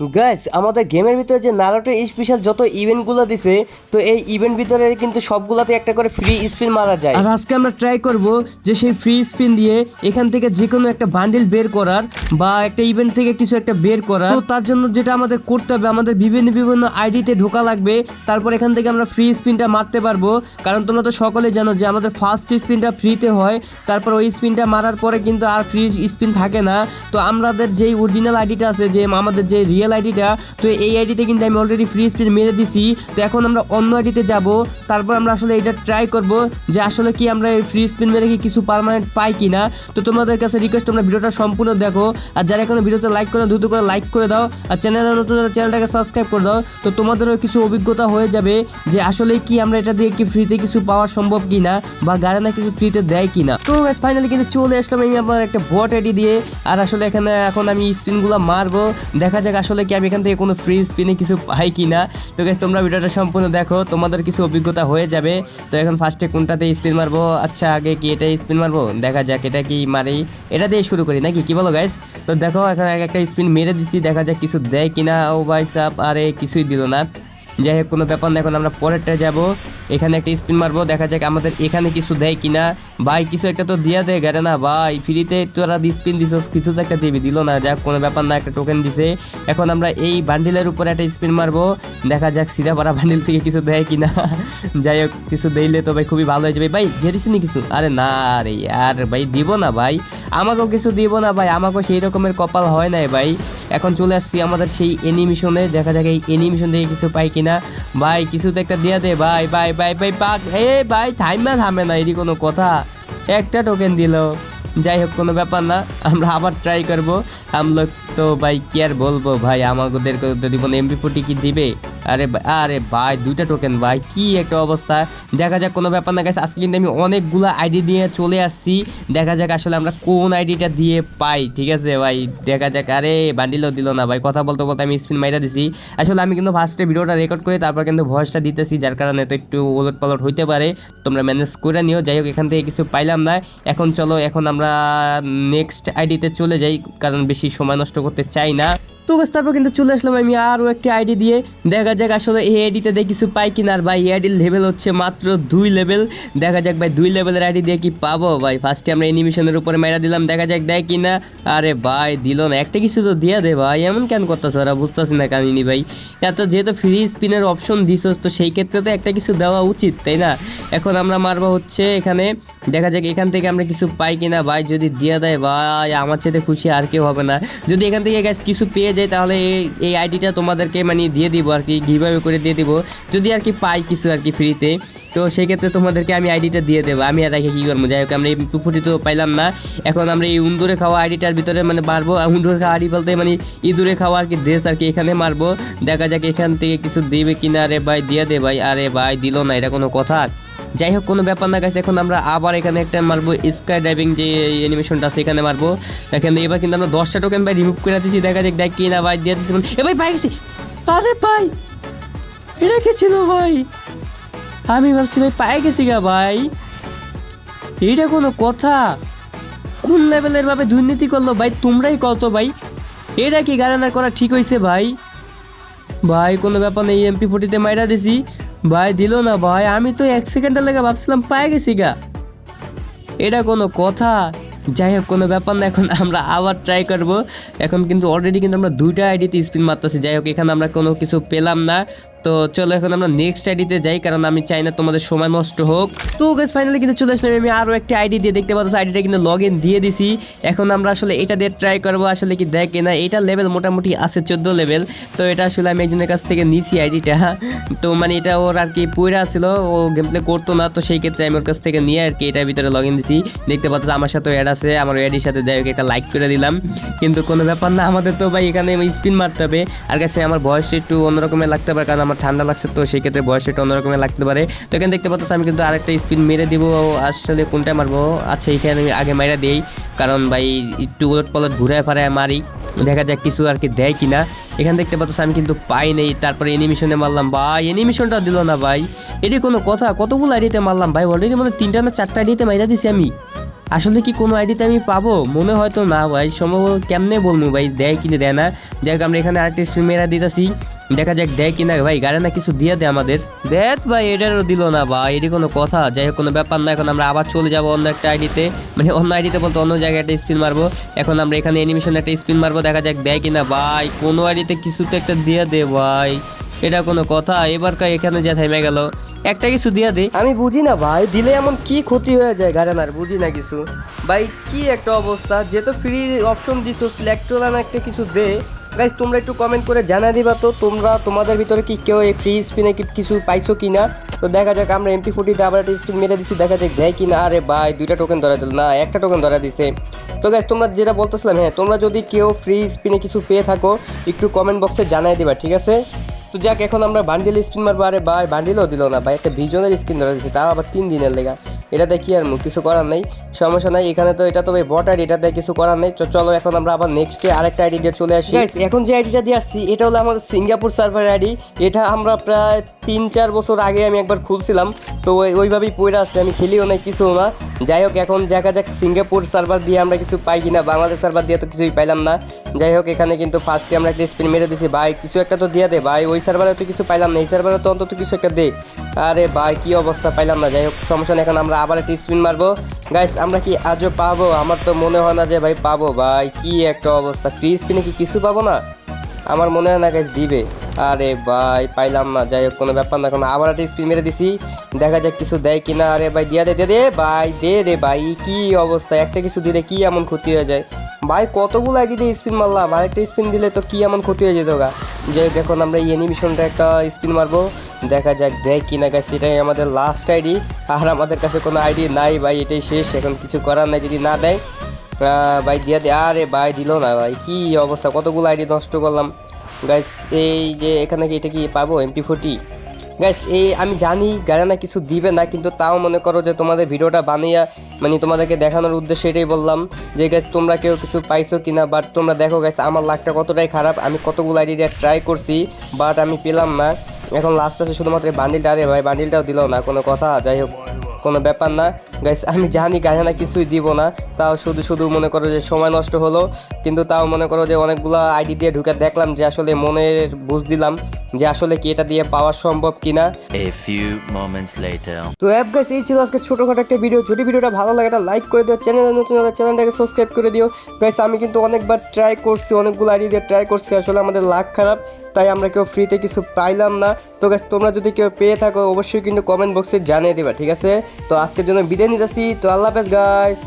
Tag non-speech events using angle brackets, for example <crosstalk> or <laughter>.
Guys আমাদের গেমের ভিতরে যে নারোটো স্পেশাল যত ইভেন্টগুলো দিছে, তো এই ইভেন্ট ভিতরে কিন্তু সবগুলাতে একটা করে ফ্রি স্পিন মারা যায়। আর আজকে আমরা ট্রাই করব যে সেই ফ্রি স্পিন দিয়ে এখান থেকে যে কোনো একটা বান্ডিল বের করার বা একটা ইভেন্ট থেকে কিছু একটা বের করার। তো তার জন্য যেটা আমাদের করতে হবে, আমাদের বিভিন্ন বিভিন্ন আইডিতে ঢোকা লাগবে। তারপর এখান থেকে আমরা ফ্রি স্পিনটা মারতে পারব। কারণ তোমরা তো সকলে জানো যে আমাদের ফার্স্ট স্পিনটা ফ্রিতে হয়। তারপর ওই স্পিনটা মারার পরে কিন্তু আর ফ্রি স্পিন থাকে না। তো আমাদের যেই অরিজিনাল আইডিটা আছে, যে আমাদের যে রিয়েল আইডিটা তো এই আইডিতে কিন্তু আমি অলরেডি ফ্রি স্পিন মেরে দিছি। তো এখন আমরা অন্য আইডিতে যাব। তারপর আমরা আসলে এটা ট্রাই করব যে আসলে কি আমরা এই ফ্রি স্পিন মেরে কি কিছু পার্মানেন্ট পাই কি না তো তোমাদের কাছে রিকোয়েস্ট তোমরা ভিডিওটা সম্পূর্ণ দেখো। আর যারা এখনও ভিডিওতে লাইক করে, দ্রুত করে লাইক করে দাও। আর চ্যানেলে নতুন চ্যানেলটাকে সাবস্ক্রাইব করে দাও। তো তোমাদেরও কিছু অভিজ্ঞতা হয়ে যাবে যে আসলে কি আমরা এটা দিয়ে কি ফ্রিতে কিছু পাওয়া সম্ভব কি না বা গাড়ি না কিছু ফ্রিতে দেয় কি না তো ফাইনালি কিন্তু চলে আসলাম আমি আমার একটা বট আইডি দিয়ে। আর আসলে এখানে এখন আমি স্পিনগুলো মারবো। দেখা যাক আসলে কি আমি এখান থেকে কোনো ফ্রি স্পিনে কিছু পাই কি না তো গেছে তোমরা ভিডিওটা সম্পূর্ণ দেখো, তোমাদের কিছু অভিজ্ঞতা হয়ে যাবে। তো এখন ফার্স্টে কোনটাতে স্পিন মারবো? আচ্ছা আগে কি এটা স্পিন মারবো? দেখা যাক, এটা কি মারি? এটা দিয়ে শুরু করি নাকি? কি বলো গাইস তো দেখো, এখন এক একটা স্পিন মেরে দিছি, দেখা যাক কিছু দেয় কিনা। ও ভাই সাপ আরে কিছুই দিল না। যাই হোক, কোনো ব্যাপার না, এখন আমরা পরেরটা যাব। এখানে একটা স্পিন মারবো, দেখা যাক আমাদের এখানে কিছু দেয় কিনা। ভাই, কিছু একটা তো দিয়া দেয় গাড়ে না, ভাই। ফ্রিতে তোরা স্পিন দিছ কিছু তো একটা দিবি, দিল না। যাক, কোনো ব্যাপার না, একটা টোকেন দিছে। এখন আমরা এই বান্ডিলের উপরে একটা স্পিন মারবো। দেখা যাক সিরাপাড়া বান্ডিল থেকে কিছু দেয় কিনা। <laughs> যাই হোক, কিছু দিলে তো ভাই খুবই ভালো হয়ে যাবে। ভাই, দিয়ে দিছে নি কিছু? আরে না রে আর ভাই, দিব না, ভাই। আমাকেও কিছু দিব না, ভাই। আমাকেও সেই রকমের কপাল হয় নাই, ভাই। এখন চলে আসছি আমাদের সেই এনিমিশনে দেখা যাক এই এনিমিশন থেকে কিছু পাই কিনা। ভাই কিছু তো একটা দিয়া দে, ভাই ভাই ভাই ভাই, পাক। এ, ভাই, থাইমা থামে না এটি কোনো কথা। একটা টোকেন দিল। যাই হোক, কোনো ব্যাপার না, আমরা আবার ট্রাই করব। আমলোক তো, ভাই, কি আর বলব, ভাই আমাদেরকে তো দিব এমবি ফুটি কি দিবে আরে আরে ভাই, দুইটা টোকেন ভাই, কি একটা অবস্থা। দেখা যাক, কোনো ব্যাপার না গেছে আজকে কিন্তু আমি অনেকগুলো আইডি দিয়ে চলে আসছি। দেখা যাক আসলে আমরা কোন আইডিটা দিয়ে পাই, ঠিক আছে ভাই? দেখা যাক, আরে বান্ডিলও দিল না ভাই, কথা বলতে বলতে আমি স্পিন মাইরা দিছি। আসলে আমি কিন্তু ফার্স্টে ভিডিওটা রেকর্ড করে তারপর কিন্তু ভয়েসটা দিতেছি, যার কারণে তো একটু ওলট পালট হইতে পারে। তোমরা ম্যানেজ করে নিও, যাই হোক, এখান থেকে কিছু পাইলাম না। এখন চলো, এখন আমরা নেক্সট আইডিতে চলে যাই, কারণ বেশি সময় নষ্ট করতে চাই না। তো তারপর কিন্তু চলে আসলাম আমি আরও একটি আইডি দিয়ে। দেখা যাক আসলে এই আইডিতে দিয়ে কিছু পাই কিনা। আর ভাই, এই আইডির লেভেল হচ্ছে মাত্র দুই লেভেল দেখা যাক ভাই, দুই লেভেলের আইডি দিয়ে কি পাবো? ভাই ফার্স্টে আমরা এনিমেশনের উপরে মেরা দিলাম। দেখা যাক দেয় কিনা। আরে ভাই, দিল না। একটা কিছু তো দিয়ে দে ভাই। এমন কেন করতেছ ওরা? বুঝতেছি না কাহিনী ভাই। এত যেহেতু ফ্রি স্পিনের অপশন দিছস, তো সেই ক্ষেত্রে তো একটা কিছু দেওয়া উচিত, তাই না? এখন আমরা মারবো হচ্ছে এখানে। দেখা যাক এখান থেকে আমরা কিছু পাই কিনা। ভাই, যদি দিয়ে দেয় ভাই, আমার চেয়ে খুশি আর কেউ হবে না। যদি এখান থেকে গ্যাস কিছু পেয়ে যায়, তাহলে এই এই আইডিটা তোমাদেরকে মানে দিয়ে দিব আর কি গিভাবে করে দিয়ে দিব। যদি আর কি পাই কিছু আর কি ফ্রিতে তো সেই ক্ষেত্রে তোমাদেরকে আমি আইডিটা দিয়ে দেবো। আমি আর রেখে কী করব? যাই হোক, আমরা এই পুকুরি তো পাইলাম না। এখন আমরা এই উন্দুরে খাওয়া আইডিটার ভিতরে মানে মারবো। উন্দুরে খাওয়া আইডি বলতে মানে ইঁদুরে খাওয়া আর কি ড্রেস আর কি এখানে মারবো। দেখা যাক এখান থেকে কিছু দেবে কিনা আরে ভাই, দিয়ে দে ভাই। আরে ভাই, দিল না, এটা কোনো কথা। যাই হোক কোনো ব্যাপার না গেছে এখন আমরা আবার এখানে একটা মারবো স্কাই ড্রাইভিং যে অ্যানিমেশনটা আছে, এখানে মারবো। এখানে এবার কিন্তু আমরা দশটা টোকেন ভাই রিমুভ করে দিচ্ছি দেখা যাক দেখ কি না ভাই দিয়ে দিচ্ছি এ ভাই, পাই গেছি। আরে ভাই, এটা কে ছিল ভাই? আমি ভাবছি ভাই পাই গেছি গা ভাই। এটা কোনো কথা। কোন লেভেলের ভাবে দুর্নীতি করল ভাই, তোমরাই কত ভাই। এটা কি গারানা করা ঠিক হয়েছে ভাই? ভাই, কোনো ব্যাপার নেই এমপি ফোর্টিতে মাইরা দিছি। ভাই, দিল না ভাই। আমি তো এক সেকেন্ডের লেগে ভাবছিলাম পায়ে গেছি গা। এটা কোনো কথা। যাই হোক, কোনো ব্যাপার না, এখন আমরা আবার ট্রাই করব। এখন কিন্তু অলরেডি কিন্তু আমরা দুইটা আইডিতে স্পিন মারতেছি। যাই হোক, এখানে আমরা কোনো কিছু পেলাম না। তো চলো এখন আমরা নেক্সট আইডিতে যাই, কারণ আমি চাই না তোমাদের সময় নষ্ট হোক। তো গাছ ফাইনালি কিন্তু চলে আসলাম, আমি আরও একটা আইডি দিয়ে দেখতে পাচ্ছি আইডিটা কিন্তু লগ ইন দিয়ে দিছি। এখন আমরা আসলে এটা দিয়ে ট্রাই করব, আসলে কি দেয় কিনা, এটা লেভেল মোটামুটি আছে চোদ্দ লেভেল তো এটা আসলে আমি একজনের কাছ থেকে নিছি আইডিটা তো মানে এটা ওর আর কি পুরা ছিল, ও গেম প্লে করতো না, তো সেই ক্ষেত্রে আমি ওর কাছ থেকে নিয়ে আর কি এটার ভিতরে লগ ইন দিছি। দেখতে পাচ্ছ, আমার সাথে অ্যাড আছে, আমার অ্যাডির সাথে দেয় এটা লাইক করে দিলাম। কিন্তু কোনো ব্যাপার না, আমাদের তো ভাই এখানে স্পিন মারতে হবে। আর কাছে আমার বয়স একটু অন্যরকমের লাগতে পারে, কারণ আমার ঠান্ডা লাগছে, তো সেই ক্ষেত্রে বয়স একটু অন্যরকমের লাগতে পারে। তো এখানে দেখতে পাচ্ছ আমি কিন্তু আরেকটা স্পিন মেরে দিব আসলে কোনটা মারবো? আচ্ছা এখানে আমি আগে মাইরা দিই, কারণ ভাই একটু উলট পলট ঘুরে ফারায় মারি, দেখা যাক কিছু আর কি দেয় কিনা। এখানে দেখতে পাচ্ছ আমি কিন্তু পাই নেই, তারপরে এনিমেশনে মারলাম, ভাই এনিমেশনটা দিল না ভাই। এটি কোনো কথা, কতগুলো আইডিতে মারলাম ভাই? অলরেডি মানে তিনটা না চারটা আইডিতে মাইরা দিছি আমি। আসলে কি কোনো আইডিতে আমি পাবো? মনে হয়তো না ভাই সম্ভব কেমনে বলব ভাই, দেয় কিনে দেয় না। যাই হোক, আমরা এখানে আরেকটা স্পিন মেরা দিতেছি। দেখা যাক দেয় কিনা ভাই, গাড়ি না কিছু দিয়ে দে আমাদের। দেখ ভাই, এটারও দিল না ভাই, এটি কোনো কথা। যাই হোক, কোনো ব্যাপার না, এখন আমরা আবার চলে যাব অন্য একটা আইডিতে। মানে অন্য আইডিতে বলতে অন্য জায়গায় একটা স্পিন মারবো। এখন আমরা এখানে অ্যানিমেশন একটা স্পিন মারবো, দেখা যাক দেয় কিনা ভাই। কোনো আইডিতে কিছু তো একটা দিয়ে দে ভাই। এটা কোনো কথা, এবার কা এখানে যা থাইমে গেল। একটা কিছু দিয়ে দে। আমি বুঝি না ভাই, দিলে এমন কি ক্ষতি হয়ে যায় গাড়ানার বুঝি না কিছু। ভাই, কি একটা অবস্থা যেহেতু ফ্রি অপশন দিছো না একটা কিছু দে। গাইজ তোমরা একটু কমেন্ট করে জানা দিবা তো, তোমরা তোমাদের ভিতরে কি কেউ এই ফ্রি স্পিনে কিছু পাইছো কি না তো দেখা যাক, আমরা এমপি ফুটিতে আবার একটা স্পিন মেরে দিচ্ছি দেখা যাক দেয় কি না আরে ভাই, দুইটা টোকেন ধরা দিল। না, একটা টোকেন ধরা দিছে। তো গাইজ তোমরা যেটা বলতেছিলাম হ্যাঁ তোমরা যদি কেউ ফ্রি স্পিনে কিছু পেয়ে থাকো, একটু কমেন্ট বক্সে জানাই দিবা, ঠিক আছে? তো যাক এখন আমরা বান্ডিল স্পিন মারবো। আরে ভাই বান্ডিলও দিল না ভাই একটা ভিজনের স্ক্রিন ধরে দিচ্ছে তাও আবার তিন দিনের লেগা। এটাতে কি আর কিছু করার নেই সমস্যা নাই। এখানে তো এটা তো ভাই বট আইডি এটাতে কিছু করার নেই। চলো এখন আমরা আবার নেক্সটে আরেকটা আইডি দিয়ে চলে আসি। Guys, এখন যে আইডিটা দিয়ে আসছি এটা হলো আমাদের সিঙ্গাপুর সার্ভার আইডি এটা আমরা প্রায় তিন চার বছর আগে আমি একবার খুলছিলাম। তো ওই- ওইভাবেই পড়ে আছে আমি খেলিও নাই কিছু না। যাই হোক এখন দেখা যাক সিঙ্গাপুর সার্ভার দিয়ে আমরা কিছু পাই কিনা বাংলাদেশ সার্ভার দিয়ে তো কিছুই পাইলাম না। যাই হোক এখানে কিন্তু ফার্স্টে আমরা একটা স্পিন মেরে দিছি। ভাই কিছু একটা তো দিয়ে দে ভাই ওই সার্ভারে তো কিছু পাইলাম না, এই সার্ভারে তো অন্তত কিছু একটা দে। আরে ভাই, কি অবস্থা, পাইলাম না। যাই হোক, সমস্যা এখন আমরা আবার একটা স্পিন মারবো। গাইস আমরা কি আজও পাবো? আমার তো মনে হয় না যে ভাই পাবো। ভাই, কি একটা অবস্থা। ফ্রি স্পিনে কি কিছু পাবো না? আমার মনে হয় না গাইস দিবে। আরে ভাই, পাইলাম না। যাই হোক, কোনো ব্যাপার না। এখন আবার একটা স্পিন মেরে দিছি। দেখা যাক কিছু দেয় কিনা। আরে ভাই, দিয়া দে দে দে। ভাই, দে রে ভাই, কি অবস্থা? একটা কিছু দিলে কি এমন ক্ষতি হয়ে যায়? ভাই, কতগুলো আইডি দিয়ে স্পিন মারলাম, আরেকটা স্পিন দিলে তো কি এমন ক্ষতি হয়ে যেত গা? হোক এখন আমরা এই অ্যানিমেশনটা একটা স্পিন মারবো, দেখা যাক দেয় কি না গাছ এটাই আমাদের লাস্ট আইডি আর আমাদের কাছে কোনো আইডি নাই, ভাই, এটাই শেষ, এখন কিছু করার নাই, যদি না দেয় ভাই, দিয়া দে, আরে ভাই, দিল না, ভাই, কি অবস্থা, কতগুলো আইডি নষ্ট করলাম গাইস এই যে, এখানে কি এটা কি পাবো এমপি ফোর্টি গাইস এই আমি জানি গারানা কিছু দিবে না, কিন্তু তাও মনে করো যে তোমাদের ভিডিওটা বানিয়ে মানে তোমাদেরকে দেখানোর উদ্দেশ্যে এটাই বললাম যে গাইস তোমরা কেউ কিছু পাইছো কিনা বাট তোমরা দেখো গাইস আমার লাকটা কতটাই খারাপ, আমি কতগুলো আইডিয়া ট্রাই করছি বাট আমি পেলাম না। এখন লাস্ট আছে শুধুমাত্র বান্ডিলটা আরে ভাই বান্ডিলটাও দিল না, কোনো কথা, যাই হোক। কোনো ব্যাপার না। গাইস আমি জানি গাড়ানা কিছুই দিব না। তাও শুধু শুধু মনে করো যে সময় নষ্ট হলো। কিন্তু তাও মনে করো যে অনেকগুলো আইডি দিয়ে ঢুকে দেখলাম যে আসলে মনের বুঝ দিলাম যে আসলে কি এটা দিয়ে পাওয়া সম্ভব কিনা। A few moments later. তো অ্যাপ গাইস এই ছিল আজকে ছোটখাটো একটা ভিডিও যদি ভিডিওটা ভালো লাগে একটা লাইক করে দিও। চ্যানেলে নতুন হলে চ্যানেলটাকে সাবস্ক্রাইব করে দিও। গাইস আমি কিন্তু অনেকবার ট্রাই করছি অনেকগুলো আইডি দিয়ে ট্রাই করছি। আসলে আমাদের লাক খারাপ। তাই আমরা কেউ ফ্রিতে কিছু পাইলাম না। তো গাছ তোমরা যদি কেউ পেয়ে থাকো, অবশ্যই কিন্তু কমেন্ট বক্সে জানিয়ে দেবে, ঠিক আছে? তো আজকের জন্য বিদায় নিতেছি। তো আল্লাহ হাফেজ গাইস